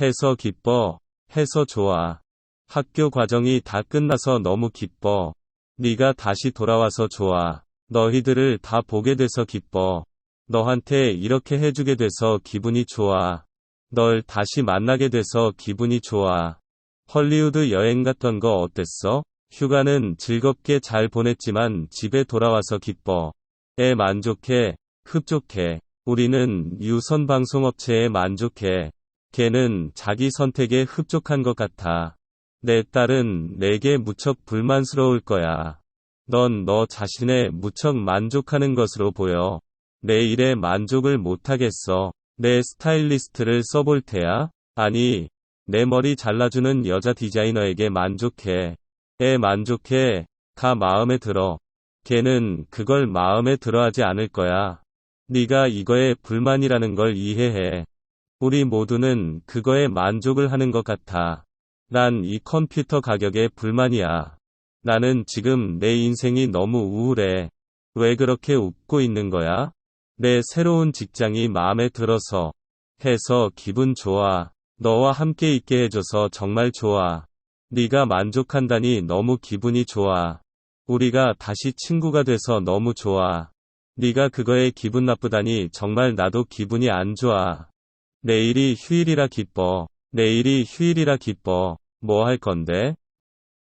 해서 기뻐. 해서 좋아. 학교 과정이 다 끝나서 너무 기뻐. 네가 다시 돌아와서 좋아. 너희들을 다 보게 돼서 기뻐. 너한테 이렇게 해주게 돼서 기분이 좋아. 널 다시 만나게 돼서 기분이 좋아. 헐리우드 여행 갔던 거 어땠어? 휴가는 즐겁게 잘 보냈지만 집에 돌아와서 기뻐. 에 만족해. 흡족해. 우리는 유선 방송업체에 만족해. 걔는 자기 선택에 흡족한 것 같아. 내 딸은 내게 무척 불만스러울 거야. 넌 너 자신에 무척 만족하는 것으로 보여. 내 일에 만족을 못하겠어. 내 스타일리스트를 써볼 테야? 아니, 내 머리 잘라주는 여자 디자이너에게 만족해. 에 만족해. 가 마음에 들어. 걔는 그걸 마음에 들어 하지 않을 거야. 네가 이거에 불만이라는 걸 이해해. 우리 모두는 그거에 만족을 하는 것 같아. 난 이 컴퓨터 가격에 불만이야. 나는 지금 내 인생이 너무 우울해. 왜 그렇게 웃고 있는 거야? 내 새로운 직장이 마음에 들어서 해서 기분 좋아. 너와 함께 있게 해줘서 정말 좋아. 네가 만족한다니 너무 기분이 좋아. 우리가 다시 친구가 돼서 너무 좋아. 네가 그거에 기분 나쁘다니 정말 나도 기분이 안 좋아. 내일이 휴일이라 기뻐. 내일이 휴일이라 기뻐. 뭐 할 건데?